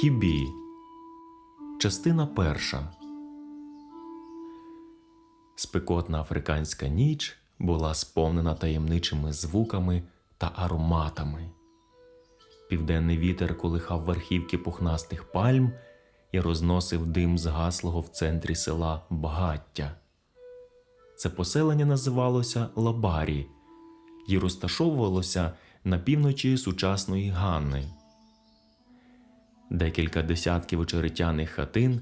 Кібі. Частина перша. Спекотна африканська ніч була сповнена таємничими звуками та ароматами. Південний вітер колихав верхівки пухнастих пальм і розносив дим згаслого в центрі села багаття. Це поселення називалося Лабарі і розташовувалося на півночі сучасної Ганни. Декілька десятків очеретяних хатин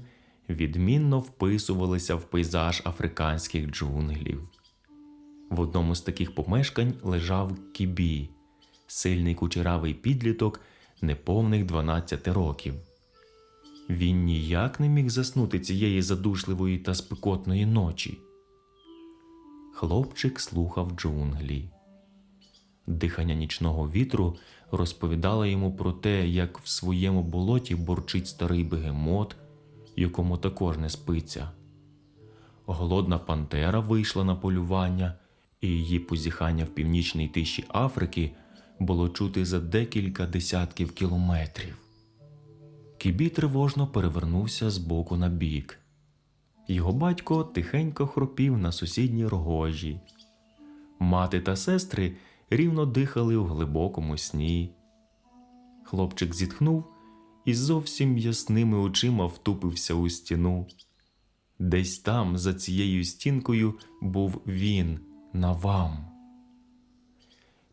відмінно вписувалися в пейзаж африканських джунглів. В одному з таких помешкань лежав кібі, сильний кучеравий підліток неповних 12 років. Він ніяк не міг заснути цієї задушливої та спекотної ночі. Хлопчик слухав джунглі. Дихання нічного вітру розповідало йому про те, як в своєму болоті борчить старий бегемот, якому також не спиться. Голодна пантера вийшла на полювання, і її позіхання в північній тиші Африки було чути за декілька десятків кілометрів. Кібі тривожно перевернувся з боку на бік. Його батько тихенько хропів на сусідній рогожі. Мати та сестри рівно дихали у глибокому сні. Хлопчик зітхнув і зовсім ясними очима втупився у стіну. Десь там, за цією стінкою, був він Навам.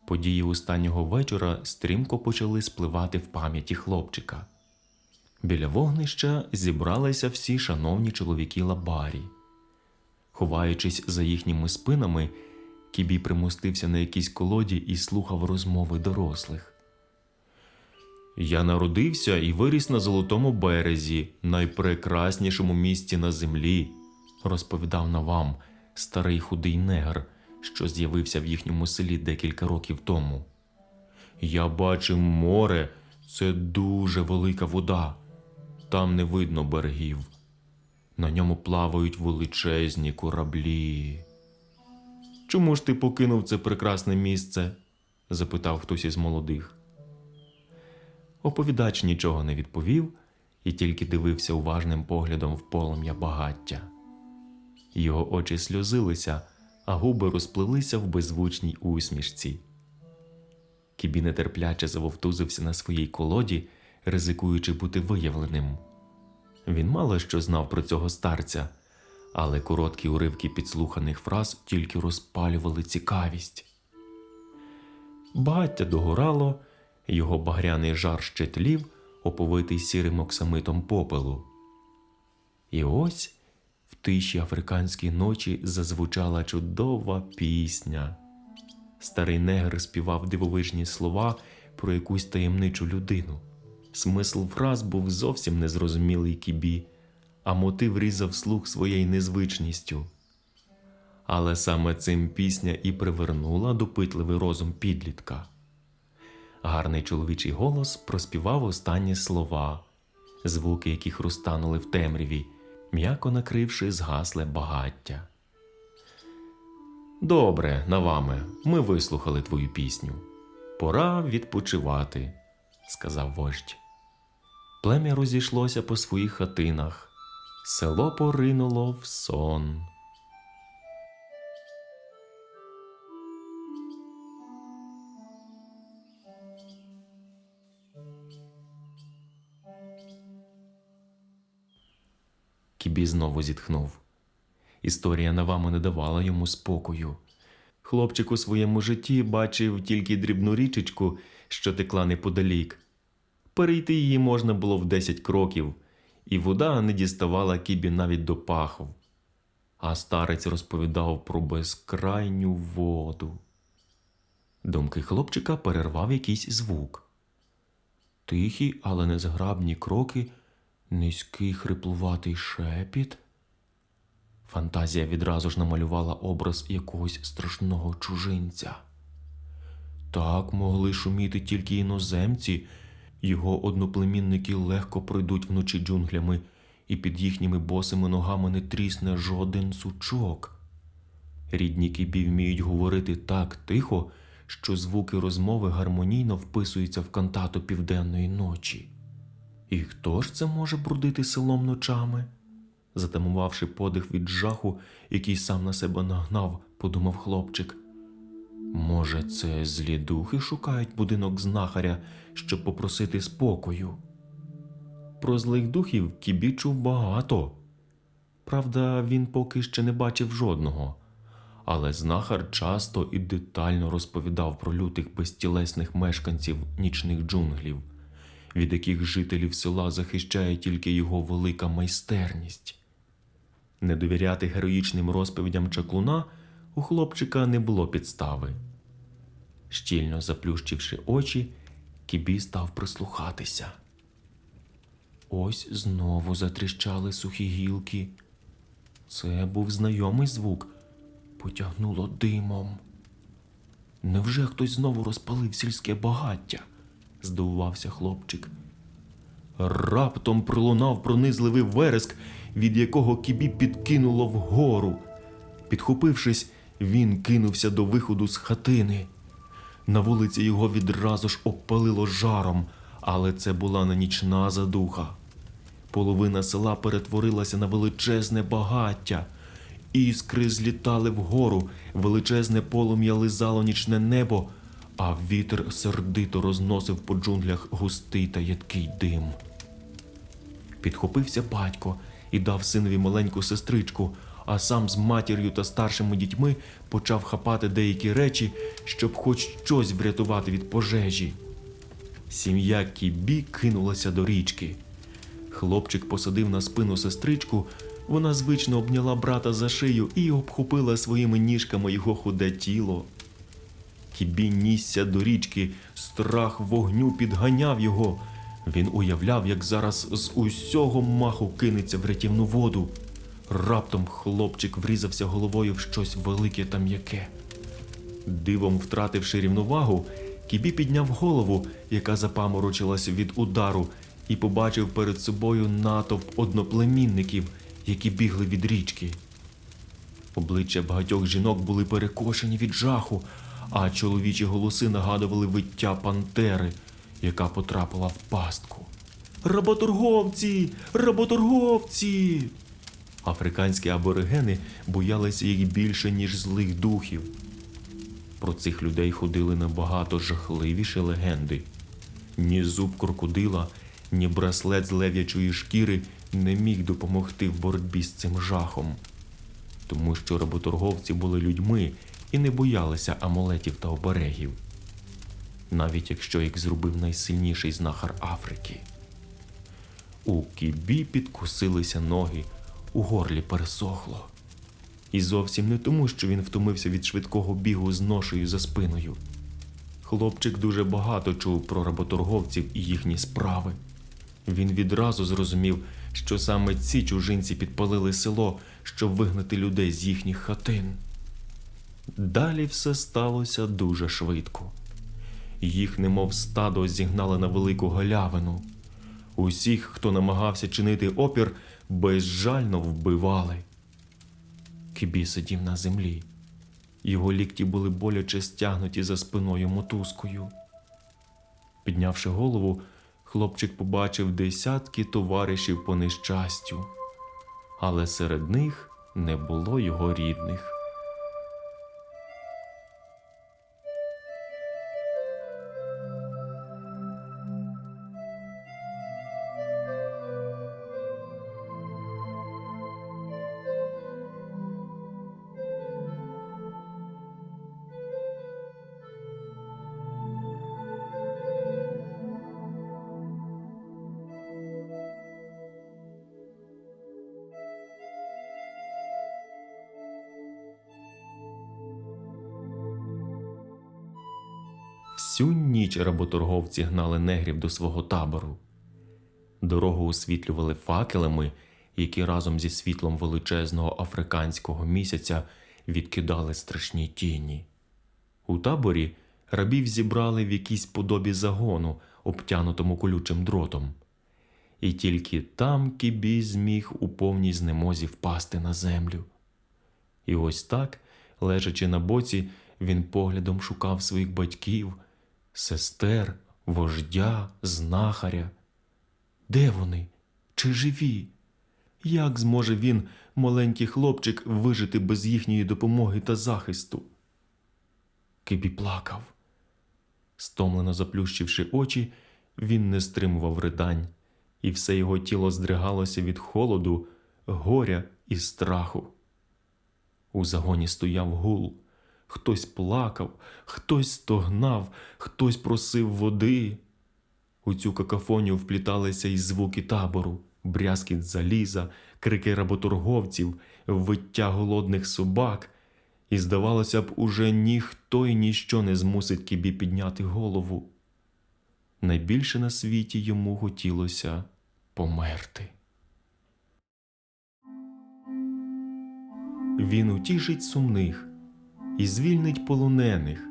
Події останнього вечора стрімко почали спливати в пам'яті хлопчика. Біля вогнища зібралися всі шановні чоловіки лабарі. Ховаючись за їхніми спинами, Кібі примостився на якійсь колоді і слухав розмови дорослих. Я народився і виріс на золотому березі, найпрекраснішому місці на землі, розповідав Навам старий худий негр, що з'явився в їхньому селі декілька років тому. Я бачив море, це дуже велика вода. Там не видно берегів. На ньому плавають величезні кораблі. Чому ж ти покинув це прекрасне місце? запитав хтось із молодих. Оповідач нічого не відповів і тільки дивився уважним поглядом в полум'я багаття. Його очі сльозилися, а губи розпливлися в беззвучній усмішці. Кібі нетерпляче завовтузився на своїй колоді, ризикуючи бути виявленим. Він мало що знав про цього старця, але короткі уривки підслуханих фраз тільки розпалювали цікавість. Багаття догорало, його багряний жар ще тлів, оповитий сірим оксамитом попелу. І ось в тиші африканській ночі зазвучала чудова пісня. Старий негр співав дивовижні слова про якусь таємничу людину. Смисл фраз був зовсім незрозумілий кібі, а мотив різав слух своєю незвичністю. Але саме цим пісня і привернула допитливий розум підлітка. Гарний чоловічий голос проспівав останні слова, звуки яких розтанули в темряві, м'яко накривши згасле багаття. Добре, Наваме, ми вислухали твою пісню. Пора відпочивати, сказав вождь. Плем'я розійшлося по своїх хатинах, село поринуло в сон. Кібі знову зітхнув. Історія Наваму не давала йому спокою. Хлопчик у своєму житті бачив тільки дрібну річечку, що текла неподалік. Перейти її можна було в 10 кроків, і вода не діставала кібі навіть до пахов. А старець розповідав про безкрайню воду. Думки хлопчика перервав якийсь звук. Тихі, але незграбні кроки, низький хриплуватий шепіт. Фантазія відразу ж намалювала образ якогось страшного чужинця. Так могли шуміти тільки іноземці, його одноплемінники легко пройдуть вночі джунглями, і під їхніми босими ногами не трісне жоден сучок. Рідні кібі вміють говорити так тихо, що звуки розмови гармонійно вписуються в кантату південної ночі. І хто ж це може брудити селом ночами? Затамувавши подих від жаху, який сам на себе нагнав, подумав хлопчик. Може, це злі духи шукають будинок знахаря, щоб попросити спокою? Про злих духів Кібі чув багато. Правда, він поки ще не бачив жодного, але знахар часто і детально розповідав про лютих безтілесних мешканців нічних джунглів, від яких жителів села захищає тільки його велика майстерність. Не довіряти героїчним розповідям чаклуна у хлопчика не було підстави. Щільно заплющивши очі, Кібі став прислухатися. Ось знову затріщали сухі гілки. Це був знайомий звук, потягнуло димом. Невже хтось знову розпалив сільське багаття? здивувався хлопчик. Раптом пролунав пронизливий вереск, від якого кібі підкинуло вгору. Підхопившись, він кинувся до виходу з хатини. На вулиці його відразу ж обпалило жаром, але це була не нічна задуха. Половина села перетворилася на величезне багаття. Іскри злітали вгору, величезне полум'я лизало нічне небо, а вітер сердито розносив по джунглях густий та ядкий дим. Підхопився батько і дав синові маленьку сестричку, а сам з матір'ю та старшими дітьми почав хапати деякі речі, щоб хоч щось врятувати від пожежі. Сім'я Кібі кинулася до річки. Хлопчик посадив на спину сестричку, вона звично обняла брата за шию і обхопила своїми ніжками його худе тіло. Кібі нісся до річки, страх вогню підганяв його. Він уявляв, як зараз з усього маху кинеться в рятівну воду. Раптом хлопчик врізався головою в щось велике та м'яке. Дивом втративши рівновагу, Кібі підняв голову, яка запаморочилась від удару, і побачив перед собою натовп одноплемінників, які бігли від річки. Обличчя багатьох жінок були перекошені від жаху, а чоловічі голоси нагадували виття пантери, яка потрапила в пастку. Работорговці! Работорговці! Африканські аборигени боялися їх більше, ніж злих духів. Про цих людей ходили набагато жахливіші легенди. Ні зуб крокодила, ні браслет з лев'ячої шкіри не міг допомогти в боротьбі з цим жахом, тому що работорговці були людьми і не боялися амулетів та оберегів, навіть якщо їх зробив найсильніший знахар Африки. У кібі підкосилися ноги, у горлі пересохло. І зовсім не тому, що він втомився від швидкого бігу з ношею за спиною. Хлопчик дуже багато чув про работорговців і їхні справи. Він відразу зрозумів, що саме ці чужинці підпалили село, щоб вигнати людей з їхніх хатин. Далі все сталося дуже швидко. Їх, немов стадо, зігнали на велику галявину. Усіх, хто намагався чинити опір, безжально вбивали. Кібі сидів на землі. Його лікті були боляче стягнуті за спиною мотузкою. Піднявши голову, хлопчик побачив десятки товаришів по нещастю, але серед них не було його рідних. Всю ніч работорговці гнали негрів до свого табору. Дорогу освітлювали факелами, які разом зі світлом величезного африканського місяця відкидали страшні тіні. У таборі рабів зібрали в якійсь подобі загону, обтянутому колючим дротом. І тільки там кібі зміг у повній знемозі впасти на землю. І ось так, лежачи на боці, він поглядом шукав своїх батьків, сестер, вождя, знахаря. Де вони? Чи живі? Як зможе він, маленький хлопчик, вижити без їхньої допомоги та захисту? Кибі плакав. Стомлено заплющивши очі, він не стримував ридань, і все його тіло здригалося від холоду, горя і страху. У загоні стояв гул. Хтось плакав, хтось стогнав, хтось просив води. У цю какафонію впліталися й звуки табору, брязкіт заліза, крики работорговців, виття голодних собак, і, здавалося б, уже ніхто й ніщо не змусить кібі підняти голову. Найбільше на світі йому хотілося померти. Він утішить сумних і звільнить полонених.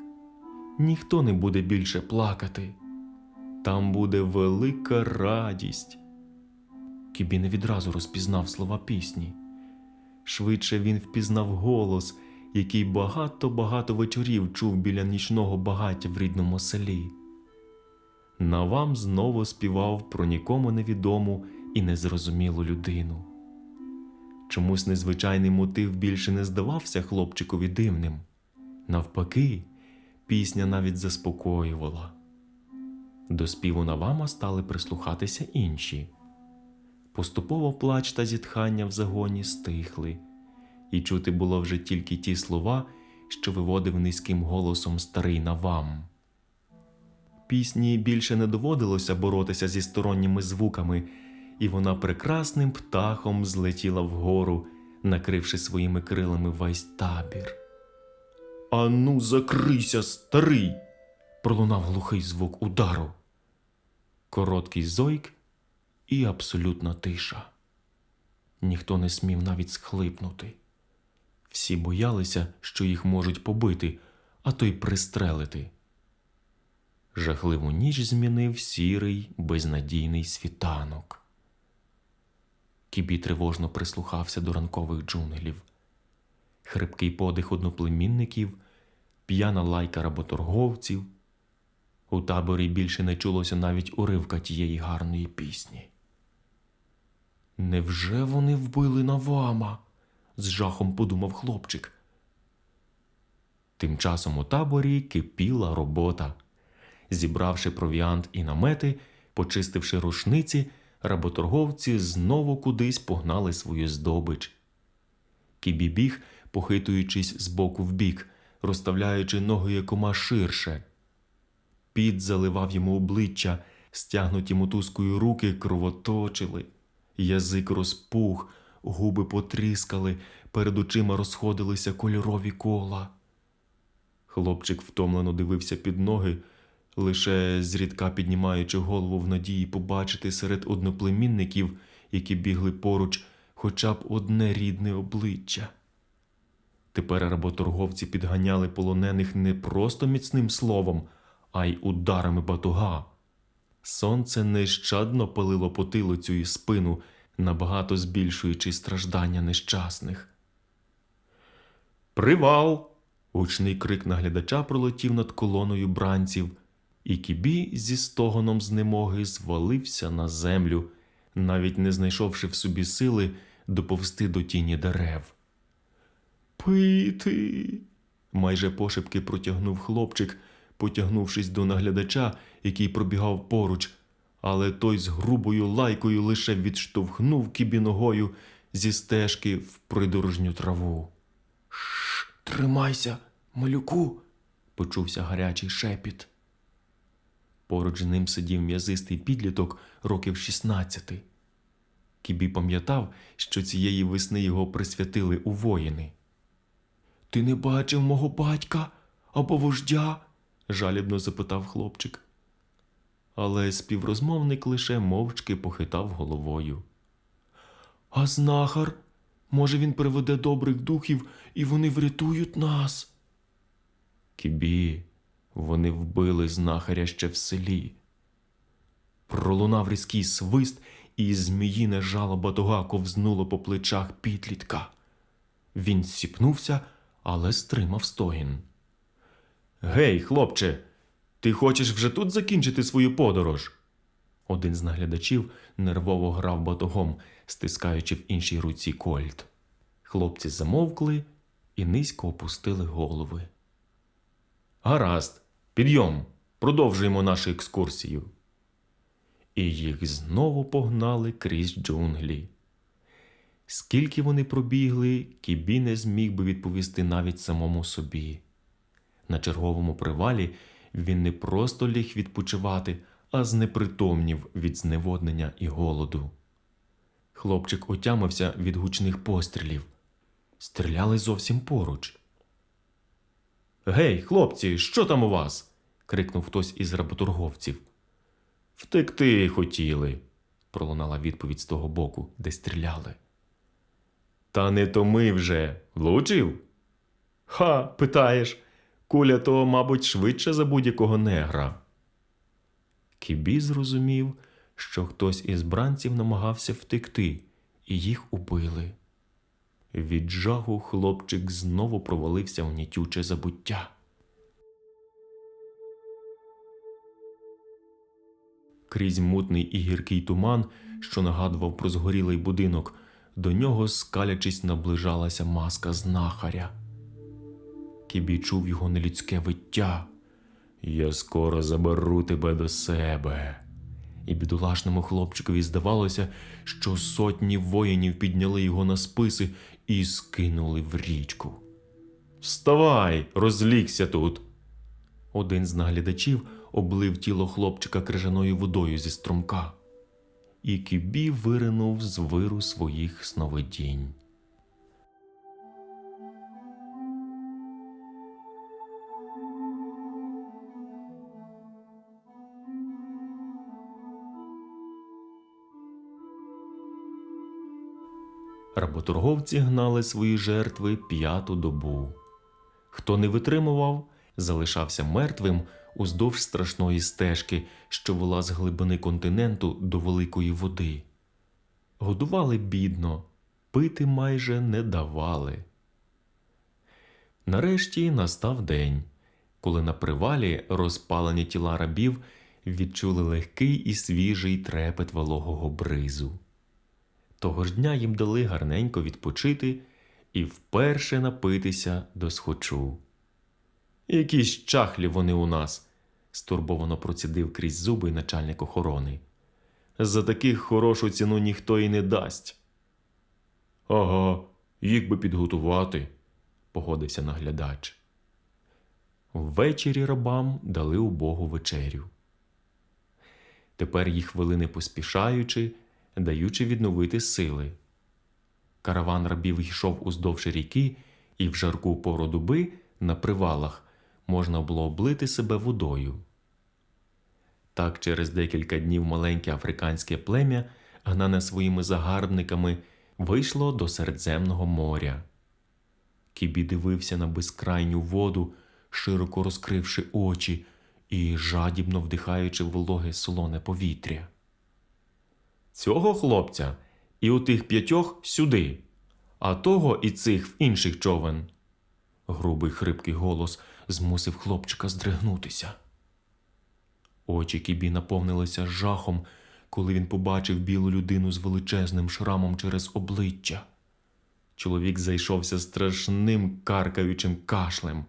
Ніхто не буде більше плакати. Там буде велика радість. Кібі не відразу розпізнав слова пісні. Швидше він впізнав голос, який багато-багато вечорів чув біля нічного багаття в рідному селі. Навам знову співав про нікому невідому і незрозумілу людину. Чомусь незвичайний мотив більше не здавався хлопчикові дивним. Навпаки, пісня навіть заспокоювала. До співу Навама стали прислухатися інші. Поступово плач та зітхання в загоні стихли, і чути було вже тільки ті слова, що виводив низьким голосом старий Навам. Пісні більше не доводилося боротися зі сторонніми звуками, і вона прекрасним птахом злетіла вгору, накривши своїми крилами весь табір. Ану, закрийся, старий! пролунав глухий звук удару. Короткий зойк і абсолютна тиша. Ніхто не смів навіть схлипнути. Всі боялися, що їх можуть побити, а то й пристрелити. Жахливу ніч змінив сірий, безнадійний світанок. Кібі тривожно прислухався до ранкових джунглів. Хрипкий подих одноплемінників, п'яна лайка работорговців. У таборі більше не чулося навіть уривка тієї гарної пісні. Невже вони вбили Навама? з жахом подумав хлопчик. Тим часом у таборі кипіла робота. Зібравши провіант і намети, почистивши рушниці, работорговці знову кудись погнали свою здобич. Кібі похитуючись з боку в бік, розставляючи ноги якома ширше. Піт заливав йому обличчя, стягнуті мотузкою руки кровоточили, язик розпух, губи потріскали, перед очима розходилися кольорові кола. Хлопчик втомлено дивився під ноги, лише зрідка піднімаючи голову в надії побачити серед одноплемінників, які бігли поруч, хоча б одне рідне обличчя. Тепер работорговці підганяли полонених не просто міцним словом, а й ударами батуга. Сонце нещадно палило потилицю і спину, набагато збільшуючи страждання нещасних. Привал! Гучний крик наглядача пролетів над колоною бранців, і кібі зі стогоном знемоги звалився на землю, навіть не знайшовши в собі сили доповсти до тіні дерев. Пити. майже пошепки протягнув хлопчик, потягнувшись до наглядача, який пробігав поруч, але той з грубою лайкою лише відштовхнув кібі ногою зі стежки в придорожню траву. Шш, тримайся, малюку, почувся гарячий шепіт. Поруч з ним сидів м'язистий підліток років 16. Кібі пам'ятав, що цієї весни його присвятили у воїни. Ти не бачив мого батька або вождя? жалібно запитав хлопчик. Але співрозмовник лише мовчки похитав головою. А знахар? Може, він приведе добрих духів і вони врятують нас? Кібі, вони вбили знахаря ще в селі. Пролунав різкий свист, і зміїне жало батога ковзнуло по плечах підлітка. Він сіпнувся, але стримав стогін. Гей, хлопче, ти хочеш вже тут закінчити свою подорож? Один з наглядачів нервово грав батогом, стискаючи в іншій руці кольт. Хлопці замовкли і низько опустили голови. Гаразд, підйом, продовжуємо нашу екскурсію. І їх знову погнали крізь джунглі. Скільки вони пробігли, Кібі не зміг би відповісти навіть самому собі. На черговому привалі він не просто ліг відпочивати, а знепритомнів від зневоднення і голоду. Хлопчик отямився від гучних пострілів. Стріляли зовсім поруч. Гей, хлопці, що там у вас? крикнув хтось із работорговців. Втекти хотіли, пролунала відповідь з того боку, де стріляли. Та не то ми вже влучив? Ха, питаєш, куля то, мабуть, швидше за будь-якого негра. Кібі зрозумів, що хтось із бранців намагався втекти, і їх убили. Від жаху хлопчик знову провалився в нітюче забуття. Крізь мутний і гіркий туман, що нагадував про згорілий будинок, до нього, скалячись, наближалася маска знахаря. Кібі чув його нелюдське виття. Я скоро заберу тебе до себе. І бідолашному хлопчикові здавалося, що сотні воїнів підняли його на списи і скинули в річку. Вставай, розлігся тут. Один з наглядачів облив тіло хлопчика крижаною водою зі струмка, і Кібі виринув з виру своїх сновидінь. Работорговці гнали свої жертви п'яту добу. Хто не витримував, залишався мертвим уздовж страшної стежки, що вела з глибини континенту до великої води. Годували бідно, пити майже не давали. Нарешті настав день, коли на привалі розпалені тіла рабів відчули легкий і свіжий трепет вологого бризу. Того ж дня їм дали гарненько відпочити і вперше напитися до схочу. Якісь чахлі вони у нас, стурбовано процідив крізь зуби начальник охорони. За таких хорошу ціну ніхто і не дасть. Ага, їх би підготувати, погодився наглядач. Ввечері рабам дали убогу вечерю. Тепер їх вели не поспішаючи, даючи відновити сили. Караван рабів йшов уздовж ріки, і в жарку пору доби на привалах можна було облити себе водою. Так через декілька днів маленьке африканське плем'я, гнане своїми загарбниками, вийшло до Середземного моря. Кібі дивився на безкрайню воду, широко розкривши очі і жадібно вдихаючи вологе солоне повітря. Цього хлопця і у тих п'ятьох сюди, а того і цих в інших човен. Грубий хрипкий голос змусив хлопчика здригнутися. Очі Кібі наповнилися жахом, коли він побачив білу людину з величезним шрамом через обличчя. Чоловік зайшовся страшним каркаючим кашлем.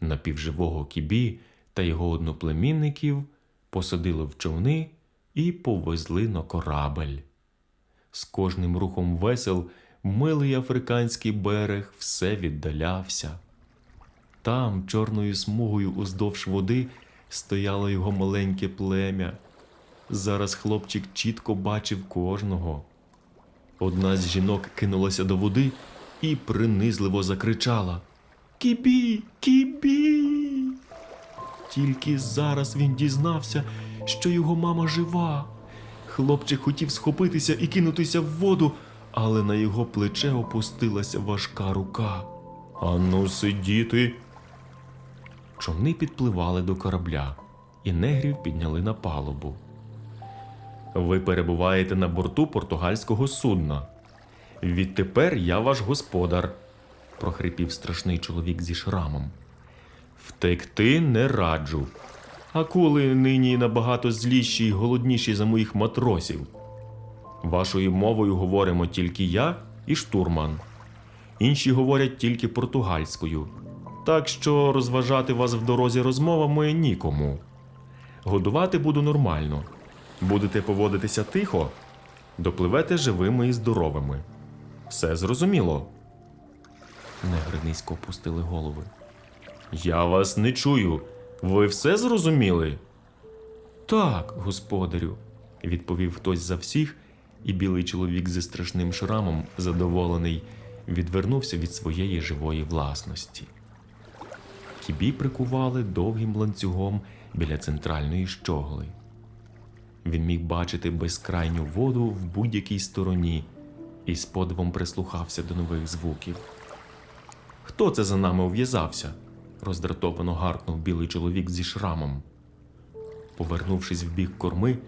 Напівживого Кібі та його одноплемінників посадили в човни і повезли на корабель. З кожним рухом весел милий африканський берег все віддалявся. Там, чорною смугою уздовж води, стояло його маленьке плем'я. Зараз хлопчик чітко бачив кожного. Одна з жінок кинулася до води і принизливо закричала Кібі, кібі. Тільки зараз він дізнався, що його мама жива. Хлопчик хотів схопитися і кинутися в воду, але на його плече опустилася важка рука. Ану, сидіти. Човни підпливали до корабля, і негрів підняли на палубу. Ви перебуваєте на борту португальського судна. Відтепер я ваш господар, прохрипів страшний чоловік зі шрамом. Втекти не раджу. Акули нині набагато зліші й голодніші за моїх матросів. Вашою мовою говоримо тільки я і штурман. Інші говорять тільки португальською. Так що розважати вас в дорозі розмовами нікому. Годувати буду нормально. Будете поводитися тихо, допливете живими і здоровими. Все зрозуміло. Негри низько опустили голови. Я вас не чую. Ви все зрозуміли? Так, господарю, відповів хтось за всіх, і білий чоловік зі страшним шрамом, задоволений, відвернувся від своєї живої власності. Кібі прикували довгим ланцюгом біля центральної щогли. Він міг бачити безкрайню воду в будь-якій стороні і з подивом прислухався до нових звуків. Хто це за нами ув'язався? роздратовано гаркнув білий чоловік зі шрамом. Повернувшись в бік корми,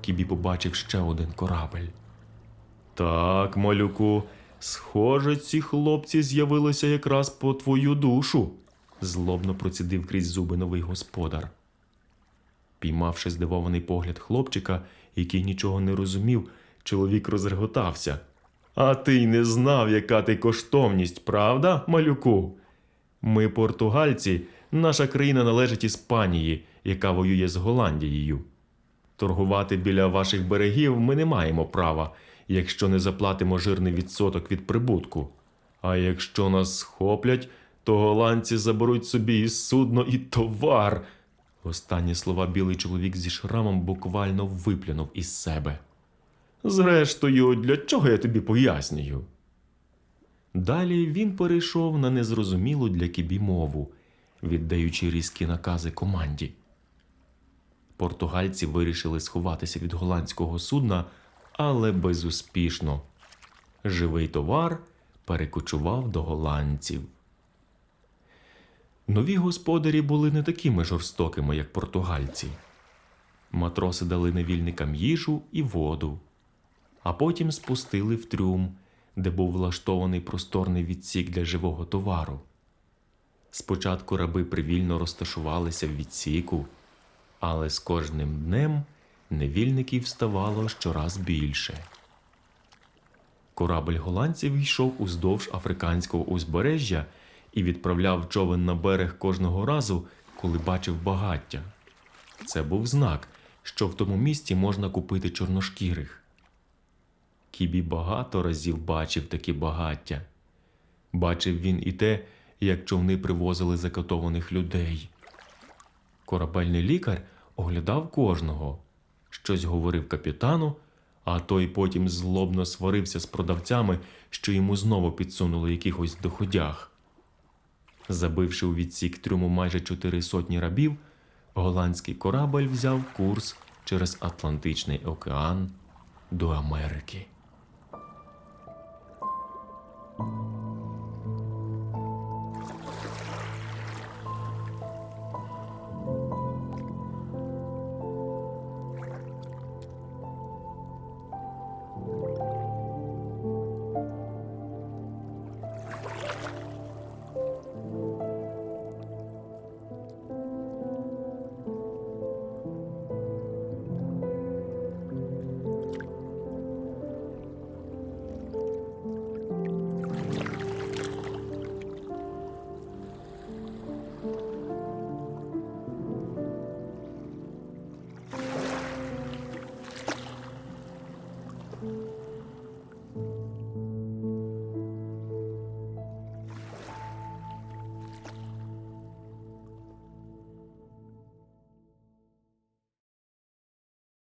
Кібі побачив ще один корабель. Так, малюку, схоже, ці хлопці з'явилися якраз по твою душу, злобно процідив крізь зуби новий господар. Піймавши здивований погляд хлопчика, який нічого не розумів, чоловік розреготався. А ти й не знав, яка ти коштовність, правда, малюку? Ми, португальці, наша країна належить Іспанії, яка воює з Голландією. Торгувати біля ваших берегів ми не маємо права, якщо не заплатимо жирний відсоток від прибутку. А якщо нас схоплять, то голландці заберуть собі і судно, і товар. Останні слова білий чоловік зі шрамом буквально виплюнув із себе. Зрештою, для чого я тобі пояснюю? Далі він перейшов на незрозумілу для кібі мову, віддаючи різкі накази команді. Португальці вирішили сховатися від голландського судна, але безуспішно. Живий товар перекочував до голландців. Нові господарі були не такими жорстокими, як португальці. Матроси дали невільникам їжу і воду, а потім спустили в трюм, де був влаштований просторний відсік для живого товару. Спочатку раби привільно розташувалися в відсіку, але з кожним днем невільників ставало щораз більше. Корабель голландців йшов уздовж африканського узбережжя і відправляв човен на берег кожного разу, коли бачив багаття. Це був знак, що в тому місці можна купити чорношкірих. Кібі багато разів бачив такі багаття. Бачив він і те, як човни привозили закатованих людей. Корабельний лікар оглядав кожного, щось говорив капітану, а той потім злобно сварився з продавцями, що йому знову підсунули якихось доходях. Забивши у відсік трюму майже чотири сотні рабів, голландський корабель взяв курс через Атлантичний океан до Америки.